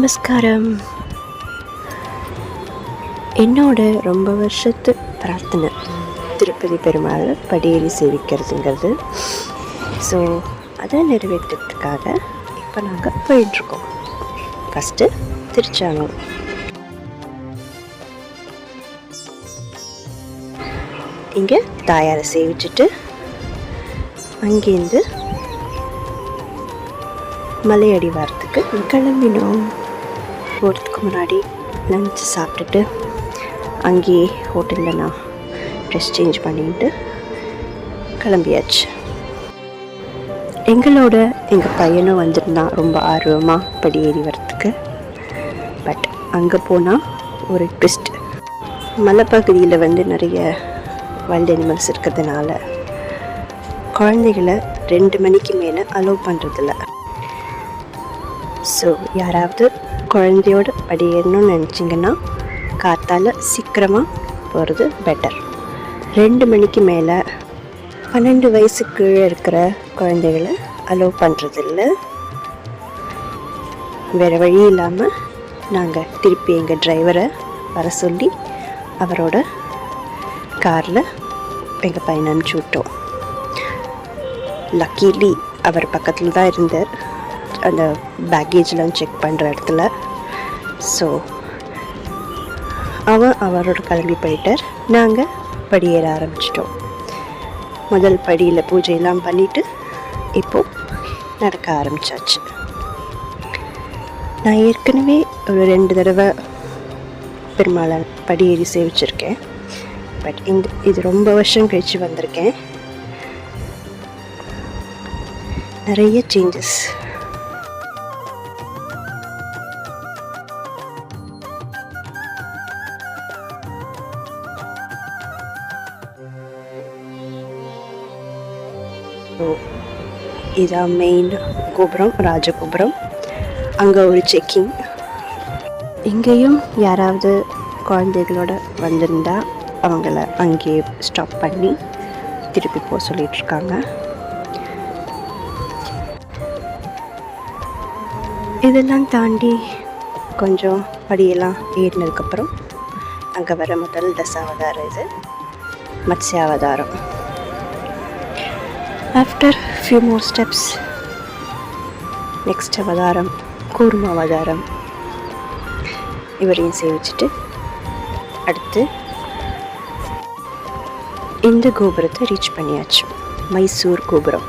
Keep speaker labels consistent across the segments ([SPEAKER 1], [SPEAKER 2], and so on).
[SPEAKER 1] நமஸ்காரம். என்னோட ரொம்ப வருஷத்து பிரார்த்தனை. திருப்பதி பெருமாள் படியேறி சேவிக்கிறதுங்கிறது. ஸோ அதை நிறைவேற்றுறதுக்காக இப்போ நாங்கள் போயிட்டுருக்கோம். ஃபஸ்ட்டு திருச்சானூர் இங்கே தாயாரை சேவிச்சுட்டு அங்கேருந்து மலையடி வாரத்துக்கு கிளம்பினோம். முன்னாடி லஞ்ச் சாப்பிட்டுட்டு அங்கேயே ஹோட்டலில் நான் ட்ரெஸ் சேஞ்ச் பண்ணிட்டு கிளம்பியாச்சு. எங்களோட எங்கள் பையனும் வந்திருந்தான் ரொம்ப ஆர்வமாக படி ஏறி வரத்துக்கு பட் அங்கே போனால் ஒரு ட்விஸ்ட் மலைப்பகுதியில் வந்து நிறைய வைல்ட் அனிமல்ஸ் இருக்கிறதுனால குழந்தைகளை ரெண்டு மணிக்கு மேலே அலோவ் பண்ணுறதில்ல ஸோ யாராவது குழந்தையோடு படியேறணும்னு நினச்சிங்கன்னா காத்தால் சீக்கிரமாக போகிறது பெட்டர் ரெண்டு மணிக்கு மேலே பன்னெண்டு வயசு கீழே இருக்கிற குழந்தைகளை அலோவ் பண்ணுறதில்ல வேறு வழி இல்லாமல் நாங்கள் திருப்பி எங்கள் டிரைவரை வர சொல்லி அவரோட காரில் எங்கள் பையனை அனுப்பிச்சி விட்டோம். லக்கீலி அவர் பக்கத்தில் தான் இருந்தார். அந்த பேக்கேஜ்லாம் செக் பண்ணுற இடத்துல. ஸோ அவன் அவரோட கிளம்பி போயிட்டார். நாங்கள் படியேற ஆரம்பிச்சிட்டோம். முதல் படியில் பூஜையெல்லாம் பண்ணிவிட்டு இப்போது நடக்க ஆரம்பித்தாச்சு நான் ஏற்கனவே ஒரு ரெண்டு தடவை பெருமாளை படியேறி சேவிச்சிருக்கேன். பட் இந்த இது ரொம்ப வருஷம் கழித்து வந்திருக்கேன். நிறைய சேஞ்சஸ் ஸோ இதான் மெயின் கோபுரம் ராஜகோபுரம். அங்கே ஒரு செக்கிங் இங்கேயும் யாராவது குழந்தைகளோட வந்திருந்தா அவங்கள அங்கேயே ஸ்டாப் பண்ணி திருப்பி போக சொல்லிகிட்ருக்காங்க இதெல்லாம் தாண்டி கொஞ்சம் படியெல்லாம் ஏறினதுக்கப்புறம் அங்கே வர முதல் தசாவதாரம் இது. மத்ஸ்யாவதாரம். After few more steps next அவதாரம் கூர்ம அவதாரம் இவரையும் சேவிச்சுட்டு அடுத்து இந்த கோபுரத்தை ரீச் பண்ணியாச்சு மைசூர் கோபுரம்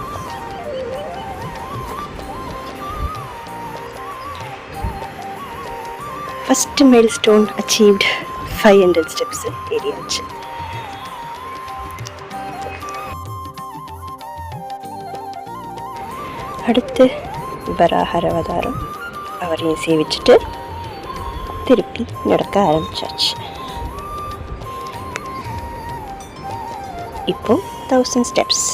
[SPEAKER 1] first milestone achieved five hundred steps ஏறியாச்சு அடுத்து வராகர் அவதாரம் அவரையும் சேவிச்சுட்டு திருப்பி நடக்க ஆரம்பிச்சாச்சு இப்போ தௌசண்ட் ஸ்டெப்ஸ்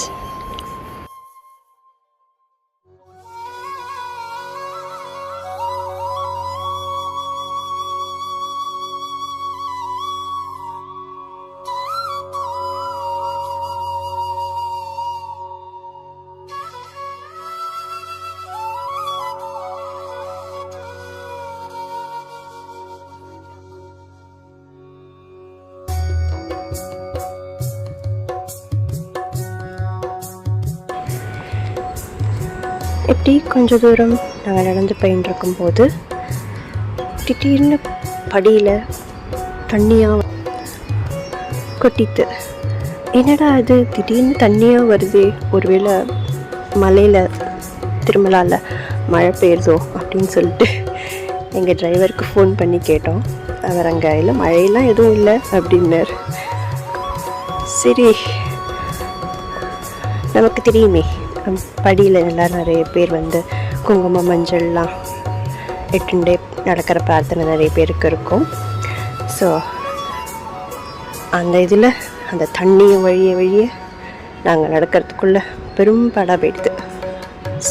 [SPEAKER 1] இப்படி கொஞ்ச தூரம் நாங்கள் நடந்து போயின்னு இருக்கும்போது திடீர்னு படியில் தண்ணியாக கொட்டித்து என்னடா அது திடீர்னு தண்ணியாக வருது ஒருவேளை மலையில் திருமலாவில் மழை பெய்யுதோ அப்படின்னு சொல்லிட்டு எங்கள் டிரைவருக்கு ஃபோன் பண்ணி கேட்டோம். அவர் அங்கே இல்லை மழையெல்லாம் எதுவும் இல்லை அப்படின்னார். சரி நமக்கு தெரியுமே படியில் எல்லாம் நிறைய பேர் வந்து குங்குமம் மஞ்சள்லாம் எட்டுண்டே நடக்கிற பிரார்த்தனை நிறைய பேருக்கு இருக்கும். ஸோ அந்த இதில் அந்த தண்ணி வழிய வழிய நாங்கள் நடக்கிறதுக்குள்ள பெரும் படம் போயிடுது.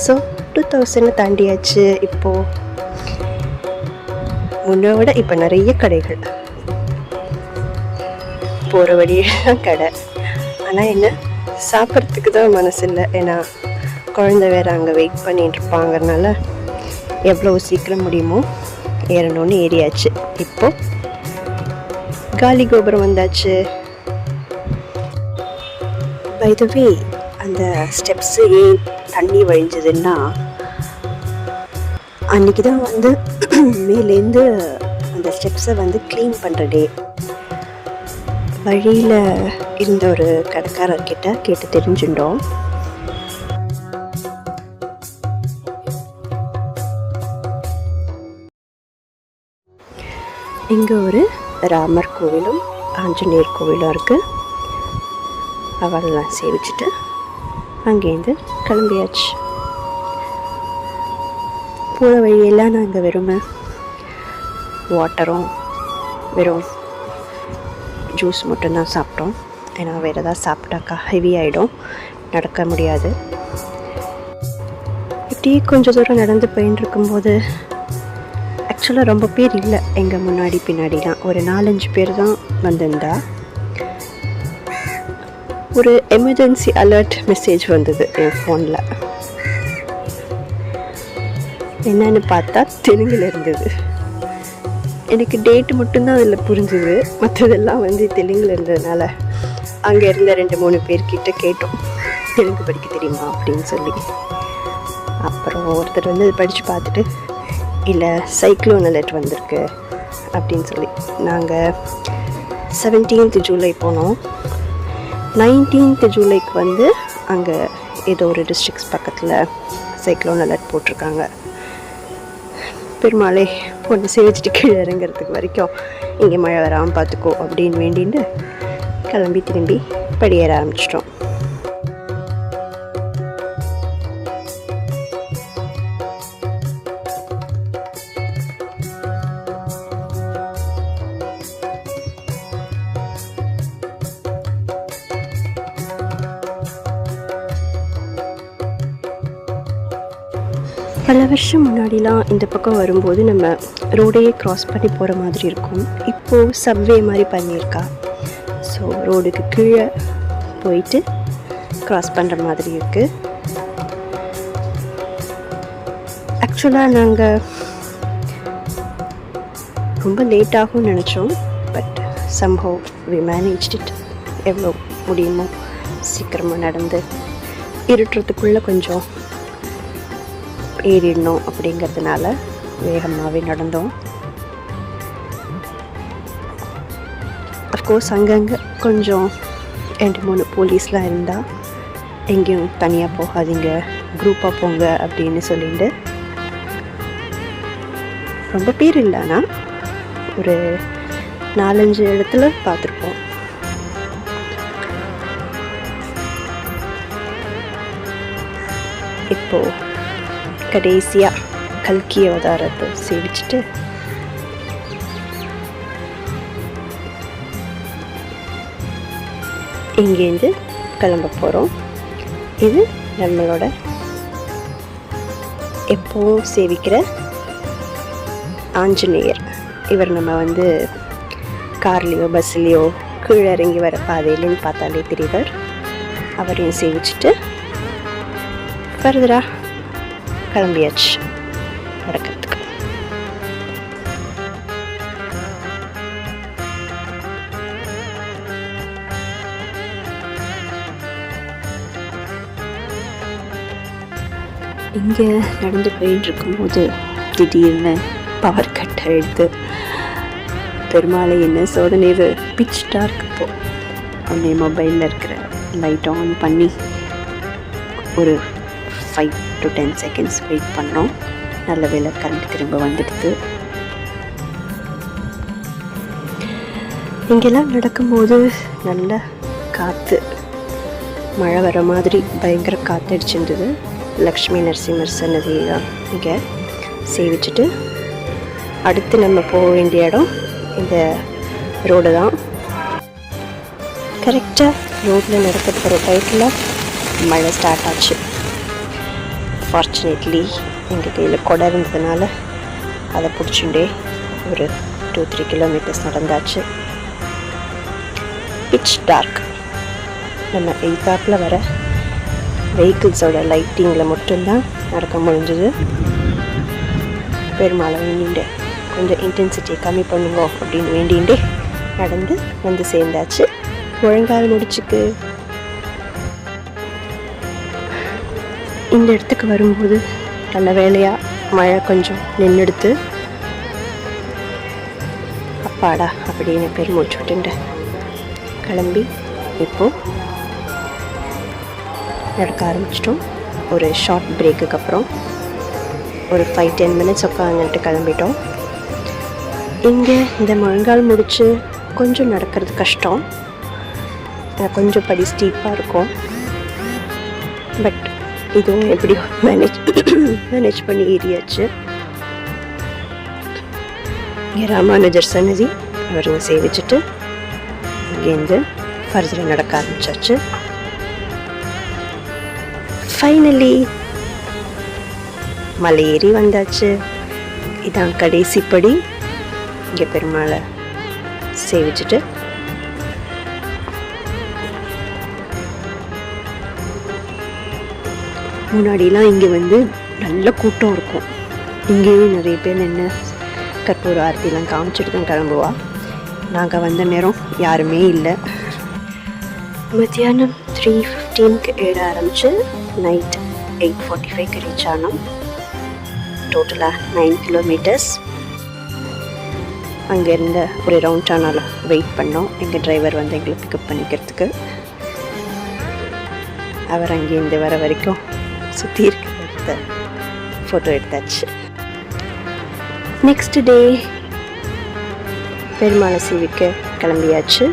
[SPEAKER 1] ஸோ டூ தௌசண்ட் தாண்டியாச்சு இப்போது முன்னை விட இப்போ நிறைய கடைகள். போகிற வழியெல்லாம் கடை. ஆனால் என்ன? சாப்பிட்றதுக்கு தான் மனசு இல்லை. ஏன்னா குழந்தை வேற அங்கே வெயிட் பண்ணிகிட்டு இருப்பாங்கிறனால எவ்வளோ சீக்கிரம் முடியுமோ ஏறணும்னு ஏறியாச்சு. இப்போது காலி கோபுரம் வந்தாச்சு. பை அந்த ஸ்டெப்ஸு ஏன் தண்ணி வழிஞ்சதுன்னா அன்றைக்கி தான் வந்து மேலேருந்து அந்த ஸ்டெப்ஸை வந்து க்ளீன் பண்ணுற டே வழியில் இருந்த ஒரு கடைக்காரர்கிட்ட கேட்டு தெரிஞ்சுட்டோம். இங்கே ஒரு ராமர் கோவிலும் ஆஞ்சநேயர் கோவிலும் இருக்குது அவளெல்லாம் சேவிச்சுட்டு அங்கேருந்து கிளம்பியாச்சு. போகிற வழியெல்லாம் நாங்கள் வெறும். வாட்டரும் வெறும் ஜூஸ் மட்டும்தான் சாப்பிட்டோம். ஏன்னா வேறு ஏதாவது சாப்பிட்டாக்கா ஹெவி ஆகிடும் நடக்க முடியாது. இப்படி கொஞ்சம் தூரம் நடந்து போயின்னு இருக்கும்போது ஆக்சுவலாக ரொம்ப பேர் இல்லை. எங்கள் முன்னாடி பின்னாடிலாம் ஒரு நாலஞ்சு பேர் தான் வந்திருந்தா. ஒரு எமர்ஜென்சி அலர்ட் மெசேஜ் வந்தது என் ஃபோனில் என்னன்னு பார்த்தா தெலுங்கில் இருந்தது. எனக்கு டேட்டு மட்டும்தான் அதில் புரிஞ்சுது. மற்றதெல்லாம் வந்து தெலுங்கில் இருந்ததுனால அங்கே இருந்த ரெண்டு மூணு பேர்கிட்ட கேட்டோம். தெலுங்கு படிக்க தெரியுமா அப்படின்னு சொல்லி. அப்புறம் ஒருத்தர் வந்து படித்து பார்த்துட்டு இல்லை சைக்ளோன் அலர்ட் வந்திருக்கு. அப்படின்னு சொல்லி. நாங்கள் செவன்டீன்த் ஜூலை போனோம். நைன்டீன்த் ஜூலைக்கு வந்து அங்கே ஏதோ ஒரு டிஸ்ட்ரிக்ஸ் பக்கத்தில் சைக்ளோன் அலர்ட் போட்டிருக்காங்க. பெருமாளே ஒன்று சேவிச்சிட்டு கீழே இறங்குறதுக்கு வரைக்கும் இங்கே மழை வராமல் பார்த்துக்கோ அப்படின்னு வேண்டிட்டு கிளம்பி திரும்பி படியேற ஆரம்பிச்சிட்டோம். முன்னாடிலாம் இந்த பக்கம் வரும்போது நம்ம ரோடையே க்ராஸ் பண்ணி போகிற மாதிரி இருக்கும். இப்போது சப்வே மாதிரி பண்ணியிருக்கா. ஸோ ரோடுக்கு கீழே போயிட்டு க்ராஸ் பண்ணுற மாதிரி இருக்குது ஆக்சுவலாக நாங்கள் ரொம்ப லேட் ஆகும்னு நினச்சோம். But somehow we manage it எவ்வளோ முடியுமோ சீக்கிரமாக நடந்து இருட்டுறதுக்குள்ளே கொஞ்சம் ஏறிடணும் அப்படிங்கிறதுனால வேகமாகவே நடந்தோம். அஃப்கோர்ஸ் அங்கங்கே கொஞ்சம் ரெண்டு மூணு போலீஸ்லாம் இருந்தால் எங்கேயும் தனியாக போகாதீங்க குரூப்பாக போங்க அப்படின்னு சொல்லிட்டு. ரொம்ப பேர் இல்லைனா ஒரு நாலஞ்சு இடத்துல பார்த்துருப்போம். இப்போது கடைசியாக கல்கி அவதாரத்தை சேவிச்சுட்டு இங்கேருந்து கிளம்ப போகிறோம் இது நம்மளோட எப்போவும் சேவிக்கிற ஆஞ்சநேயர். இவர் நம்ம வந்து கார்லேயோ பஸ்லேயோ கீழே இறங்கி வர பாதையிலன்னு பார்த்தாலே தெரிவர். அவரையும் சேவிச்சுட்டு ஃபர்தராக கிளம்பியாச்சு. நடக்கிறதுக்கு. இங்கே நடந்து போயிட்டு இருக்கும்போது திடீர்னு பவர் கட் ஆகிடுது பெருமாளை என்ன சோதனை இது? பிச் டார்க் இப்போ உடனே மொபைலில் இருக்கிற லைட் ஆன் பண்ணி ஒரு five to ten seconds wait பண்ணோம். நல்ல வேலை கரண்ட் திரும்ப வந்துடுது. இங்கெல்லாம் நடக்கும்போது நல்ல காற்று மழை வர மாதிரி பயங்கர காற்றடிச்சிருந்தது லக்ஷ்மி நரசிம்மர் சன்னதி தான் இங்கே சேவிச்சுட்டு அடுத்து நம்ம போக வேண்டிய இடம் இந்த ரோடு தான். கரெக்டாக ரோட்டில் நடக்க போகிற டயத்தில் மழை ஸ்டார்ட் ஆச்சு. அன்ஃபார்ச்சுனேட்லி எங்கள் கையில் கொடை இருந்ததுனால அதை பிடிச்சுண்டே ஒரு டூ த்ரீ கிலோமீட்டர்ஸ் நடந்தாச்சு. பிச் டார்க் நம்ம எய்தாப்பில் வர வெஹிக்கிள்ஸோட லைட்டிங்கில் மட்டும்தான் நடக்க முடிஞ்சது. பெருமாளை வேண்டிட்டு கொஞ்சம் இன்டென்சிட்டியை கம்மி பண்ணுங்க அப்படின்னு வேண்டிகிட்டே நடந்து வந்து சேர்ந்தாச்சு. முழங்கால் முடிச்சுக்கு. இந்த இடத்துக்கு வரும்போது நல்ல வேலையாக மழை கொஞ்சம் நின்றுடுத்து அப்பாடா அப்படின்னு பெருமூச்சு விட்டுட்டேன் கிளம்பி இப்போ நடக்க ஆரம்பிச்சிட்டோம். ஒரு ஷார்ட் பிரேக்குக்கு அப்புறம் ஒரு ஃபைவ் டென் மினிட்ஸ் உட்காந்துட்டு கிளம்பிட்டோம். இங்கே இந்த முழங்கால் முடித்து கொஞ்சம் நடக்கிறது கஷ்டம். கொஞ்சம் படி ஸ்டீப்பாக இருக்கும். பட் இதுவும் எப்படியோ மேனேஜ் மேனேஜ் பண்ணி ஏறியாச்சு. இங்கே ராமானுஜர் சன்னதி அவருங்க சேவிச்சுட்டு இங்கேருந்து ஃபர்தராக நடக்க ஆரம்பிச்சாச்சு. ஃபைனலி மலை ஏறி வந்தாச்சு. இதான் கடைசி படி. இங்கே பெருமாளை சேவிச்சுட்டு முன்னாடிலாம் இங்கே வந்து நல்ல கூட்டம் இருக்கும். இங்கேயும் நிறைய பேர் நின்று கற்பூர ஆரத்திலாம் காமிச்சிட்டு தான் கிளம்புவா. நாங்கள் வந்த நேரம் யாருமே இல்லை. மத்தியானம் த்ரீ ஃபிஃப்டீனுக்கு ஏற ஆரம்பிச்சு நைட் எயிட் ஃபார்ட்டி ஃபைவ்க்கு ரீச் ஆனோம் டோட்டலாக நைன் கிலோமீட்டர்ஸ் அங்கேருந்து ஒரு ரவுண்ட் வெயிட் பண்ணோம். எங்கள் டிரைவர் வந்து எங்களை பிக்கப் பண்ணிக்கிறதுக்கு. அவர் அங்கேருந்து வர வரைக்கும் சுற்றி இருக்கிறத ஃபோட்டோ எடுத்தாச்சு. நெக்ஸ்ட் டே பெருமாளை சீவிக்க கிளம்பியாச்சு.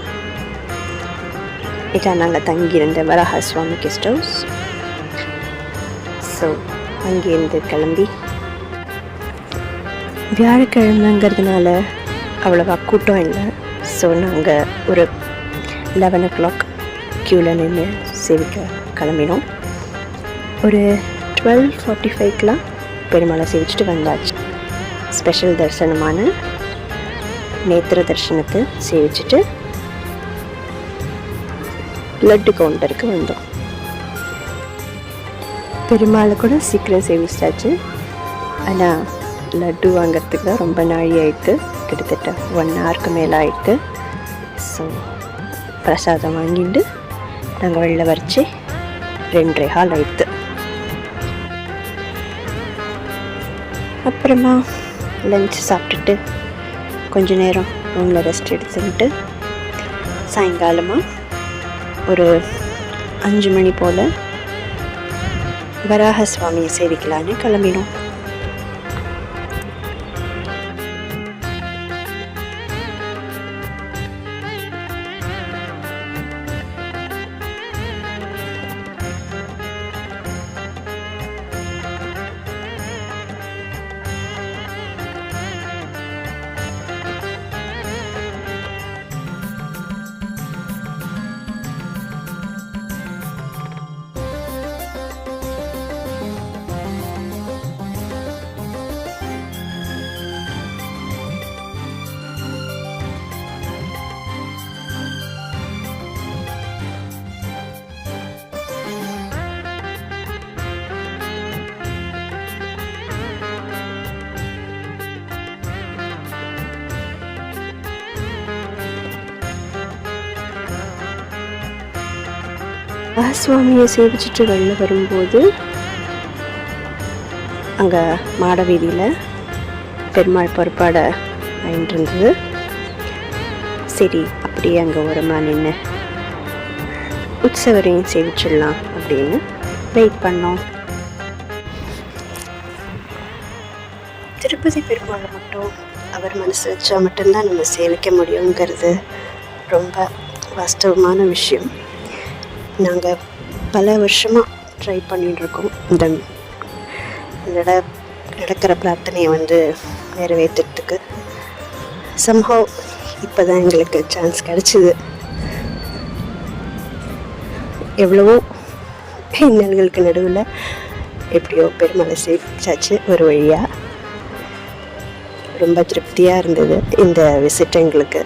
[SPEAKER 1] இதான் நாங்கள் தங்கியிருந்த Varaha Swami guest house so அங்கேருந்து கிளம்பி வியாழக்கிழமைங்கிறதுனால அவ்வளோவா கூட்டம் இல்லை. ஸோ நாங்கள் ஒரு லெவன் ஓ கிளாக் க்யூவில் நின்று சேவிக்க கிளம்பினோம். ஒரு டுவெல் ஃபார்ட்டி ஃபைவ்க்கெலாம் பெருமாளை சேவிச்சுட்டு வந்தாச்சு. ஸ்பெஷல் தரிசனமான நேத்திர தரிசனத்தை சேவிச்சுட்டு லட்டு கவுண்டருக்கு வந்தோம். பெருமாளை கூட சீக்கிரம் சேவிச்சாச்சு. ஆனால் லட்டு வாங்கிறதுக்கு தான் ரொம்ப நாழி ஆயிடுத்து கிட்டத்தட்ட ஒன் ஹவருக்கு மேலே ஆயிடுத்து ஸோ பிரசாதம் வாங்கிட்டு நாங்கள் வெளில வரைச்சி ரெண்டரை ஹால் ஆயிடுத்து அப்புறமா லஞ்ச் சாப்பிட்டுட்டு கொஞ்ச நேரம் ரூமில் ரெஸ்ட் எடுத்துக்கிட்டு சாயங்காலமாக ஒரு அஞ்சு மணி போல் வராக சுவாமியை சேவிக்கலான்னு கிளம்பினோம். சுவாமியை சேவிச்சிட்டு வெளில வரும்போது அங்கே மாட வீதியில் பெருமாள் பொறுப்பாட ஆயிட்டு இருந்தது சரி அப்படியே அங்கே ஓரமாக நின்று உற்சவரையும் சேவிச்சிடலாம் அப்படின்னு வெயிட் பண்ணோம். திருப்பதி பெருமாளை மட்டும் அவர் மனசு வச்சா மட்டும்தான் நம்ம சேவிக்க முடியுங்கிறது ரொம்ப வாஸ்தவமான விஷயம். நாங்கள் பல வருஷமாக ட்ரை பண்ணிகிட்ருக்கோம் இந்த நட நடக்கிற பிரார்த்தனையை வந்து நிறைவேற்றுறதுக்கு. சம்ஹவ் இப்போ தான் எங்களுக்கு சான்ஸ் கிடச்சிது. எவ்வளவோ இன்னல்களுக்கு நடுவில் எப்படியோ பெருமலை சேவிச்சாச்சு ஒரு வழியாக ரொம்ப திருப்தியாக இருந்தது இந்த விசிட் எங்களுக்கு.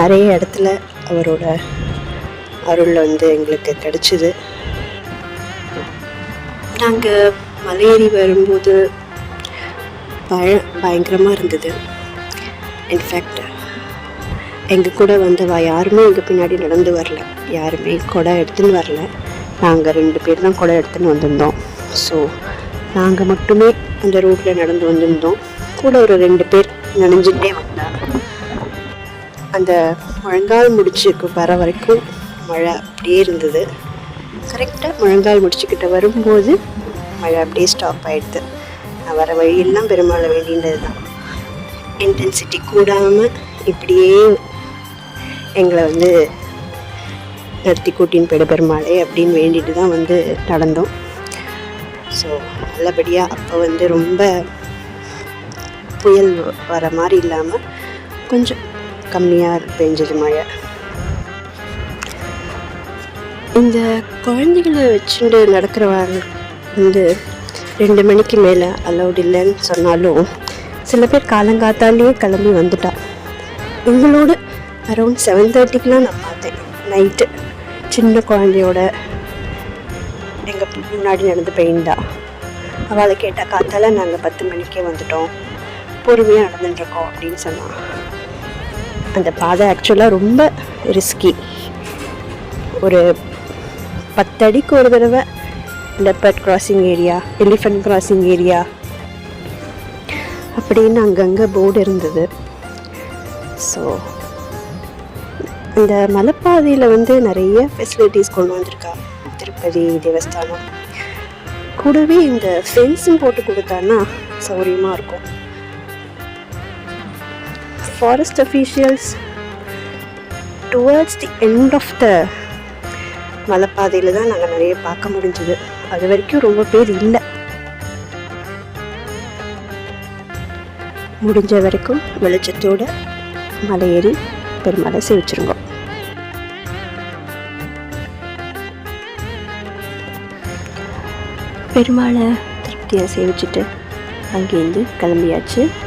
[SPEAKER 1] நிறைய இடத்துல அவரோட அருள் வந்து எங்களுக்கு கிடைச்சிது. நாங்கள் மலையேறி வரும்போது பய பயங்கரமாக இருந்தது. இன்ஃபேக்ட் எங்கள் கூட வந்தவா யாருமே எங்கள் பின்னாடி நடந்து வரல. யாருமே குடம் எடுத்துன்னு வரல. நாங்கள் ரெண்டு பேர் தான் குடம் எடுத்துன்னு வந்திருந்தோம். ஸோ நாங்கள் மட்டுமே அந்த ரோட்டில் நடந்து வந்திருந்தோம். கூட ஒரு ரெண்டு பேர் நனைஞ்சுட்டே வந்தாங்க. அந்த முழங்கால் முடிச்சுக்கு வர வரைக்கும் மழை அப்படியே இருந்தது. கரெக்டாக முழங்கால் முடிச்சுக்கிட்ட வரும்போது மழை அப்படியே ஸ்டாப் ஆகிடுது நான் வர வழியெல்லாம் பெருமாளை வேண்டினது தான் இன்டென்சிட்டி கூடாமல் இப்படியே எங்களை வந்து நடத்தி கூட்டின்னு போயிட பெருமாளே அப்படின்னு வேண்டிட்டு தான் வந்து நடந்தோம். ஸோ நல்லபடியாக அப்போ வந்து ரொம்ப புயல் வர மாதிரி இல்லாமல் கொஞ்சம் கம்மியாக பெஞ்சது மழை இந்த குழந்தைகளை வச்சுட்டு நடக்கிறவங்க வந்து ரெண்டு மணிக்கு மேலே அலௌட் இல்லைன்னு சொன்னாலும் சில பேர் காலங்காத்தாலேயே கிளம்பி வந்துட்டா. எங்களோட அரௌண்ட் செவன் தேர்ட்டிக்கெலாம் நான் பார்த்தேன். நைட்டு சின்ன குழந்தையோட எங்கள் முன்னாடி நடந்து போயிருந்தா அவளை கேட்டால் காத்தால் நாங்கள் பத்து மணிக்கே வந்துட்டோம். பொறுமையாக நடந்துட்டுருக்கோம் அப்படின்னு சொன்னான். அந்த பாதை ஆக்சுவலாக ரொம்ப ரிஸ்கி ஒரு பத்தடிக்கு ஒரு தடவை leopard crossing area elephant crossing area அப்படின்னு அங்கங்கே போர்டு இருந்தது. ஸோ இந்த மலைப்பாதையில் வந்து நிறைய ஃபெசிலிட்டிஸ் கொண்டு வந்திருக்கா திருப்பதி தேவஸ்தானம். கூடவே இந்த ஃபென்ஸும் போட்டு கொடுத்தான்னா சௌகரியமாக இருக்கும். Forest officials towards the end of the மலைப்பாதையில் தான் நாங்கள் நிறைய பார்க்க முடிஞ்சது. அது வரைக்கும் ரொம்ப பேர் இல்லை. முடிஞ்ச வரைக்கும் வெளிச்சத்தோட மலை ஏறி பெருமலை பெருமாளை திருப்தியாக சேவிச்சுட்டு அங்கேருந்து கிளம்பியாச்சு.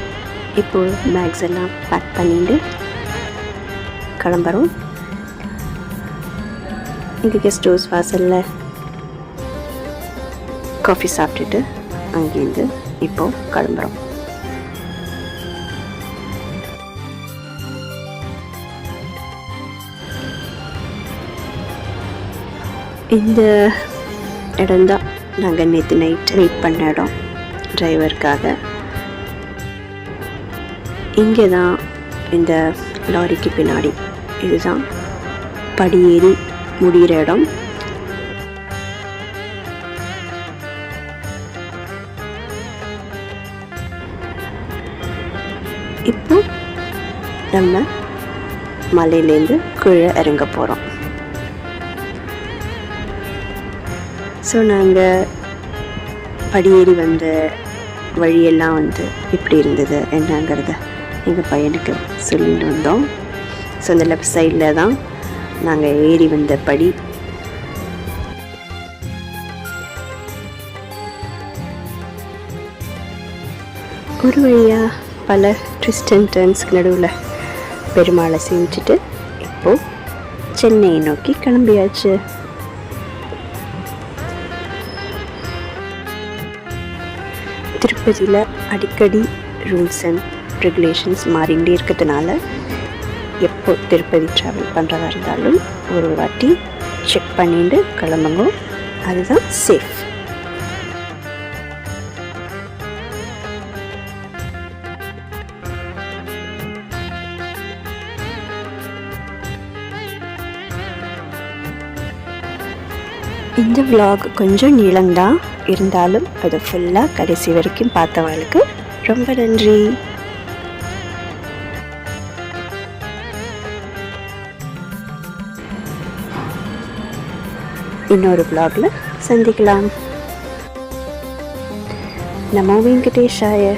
[SPEAKER 1] இப்போது பேக்ஸ் எல்லாம் பேக் பண்ணிட்டு கிளம்புறோம். இங்கே கெஸ்ட் ஹவுஸ் வாசலில் காஃபி சாப்பிட்டுட்டு அங்கேருந்து இப்போ கிளம்புறோம். இந்த இடம்தான் நாங்கள் நேற்று நைட் வெயிட் பண்ண இடம். டிரைவருக்காக இங்கே தான் இந்த லாரிக்கு பின்னாடி. இதுதான் படியேறி முடிகிற இடம். இப்போ நம்ம மலையிலேருந்து கீழே இறங்க போகிறோம் ஸோ நாங்கள் படியேறி வந்த வழியெல்லாம் வந்து இப்படி இருந்தது என்னங்கிறத எங்கள் பையனுக்கு சொல்லிட்டு வந்தோம். ஸோ அந்த லெஃப்ட் சைடில் தான் நாங்கள் ஏறி வந்த படி ஒரு வழியாக பல ட்விஸ்ட் அண்ட் டர்ன்ஸ்க்கு நடுவில் பெருமாளை செஞ்சுட்டு இப்போது சென்னையை நோக்கி கிளம்பியாச்சு. திருப்பதியில் அடிக்கடி ரூல்ஸ் அண்ட் ரெகுலேஷன்ஸ் மாறிகிட்டே இருக்கிறதுனால எப்போ திருப்பதி ட்ராவல் பண்ணுறதா இருந்தாலும் ஒரு வாட்டி செக் பண்ணிட்டு கிளம்புங்க. அதுதான் சேஃப் இந்த விலாக் கொஞ்சம் நீளம்தான். இருந்தாலும் அதை ஃபுல்லாக கடைசி வரைக்கும் பார்த்தவங்களுக்கு ரொம்ப நன்றி. இன்னொரு vlogல சந்திக்கலாம். நம்ம வெங்கடேஷாய